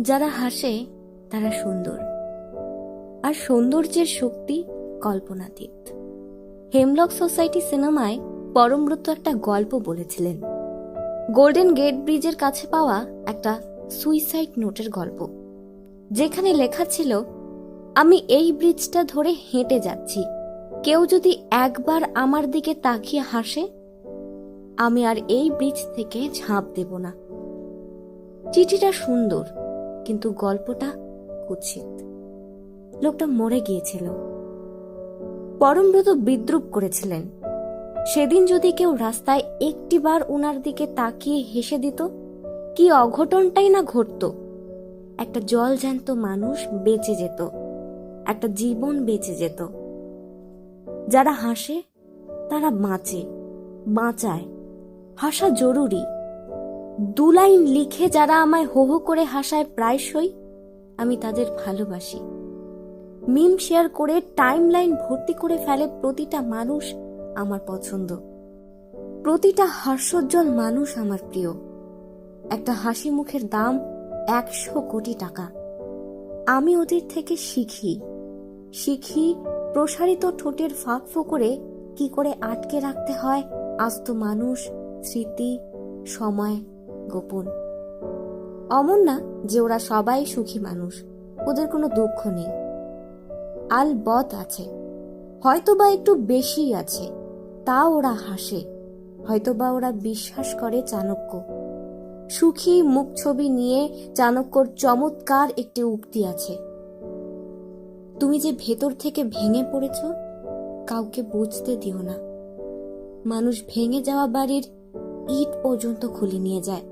যারা হাসে, তারা সুন্দর। আর সৌন্দর্যের শক্তি কল্পনাতীত। হেমলক সোসাইটি সিনেমায় পরমব্রত একটা গল্প বলেছিলেন। গোল্ডেন গেট ব্রিজের কাছে পাওয়া একটা সুইসাইড নোটের গল্প। যেখানে লেখা ছিল, আমি এই ব্রিজটা ধরে হেঁটে যাচ্ছি। কেউ যদি একবার আমার দিকে তাকিয়ে হাসে, আমি আর এই ব্রিজ থেকে ঝাঁপ দেব না। চিঠিটা সুন্দর। কিন্তু গল্পটা কুৎসিত। লোকটা মরে গিয়েছিল। পরমব্রত বিদ্রুপ করেছিলেন। সেদিন যদি কেউ রাস্তায় একটিবার ওনার দিকে তাকিয়ে হেসে দিত, কি অঘটনটাই না ঘটতো? একটা জল জ্যান্ত মানুষ বেঁচে যেত, একটা জীবন বেঁচে যেত। যারা হাসে, তারা বাঁচে, বাঁচায়। হাসা জরুরি। দু লাইন লিখে যারা আমায় হো হো করে হাসায় প্রায়শই আমি তাদের ভালোবাসি। মিম শেয়ার করে টাইম লাইন ভর্তি করে ফেলে প্রতিটা মানুষ আমার পছন্দ। প্রতিটা হাস্যোজ্জ্বল মানুষ আমার প্রিয়। একটা হাসি মুখের দাম একশো কোটি টাকা। আমি ওদের থেকে শিখি। শিখি প্রসারিত ঠোঁটের ফাঁক ফোকরে কি করে আটকে রাখতে হয় আস্ত মানুষ, স্মৃতি, সময় গোপন। অমন না যে ওরা সবাই সুখী মানুষ, ওদের কোনো দুঃখ নেই। আল বত আছে, হয়তোবা একটু বেশি আছে তা ওরা হাসে, হয়তোবা ওরা বিশ্বাস করে চাণক্য। সুখী মুখ ছবি নিয়ে চাণক্যর চমৎকার একটি উক্তি আছে। তুমি যে ভেতর থেকে ভেঙে পড়েছ, কাউকে বুঝতে দিও না। মানুষ ভেঙে যাওয়া বাড়ির ইট পর্যন্ত খুলে নিয়ে যায়।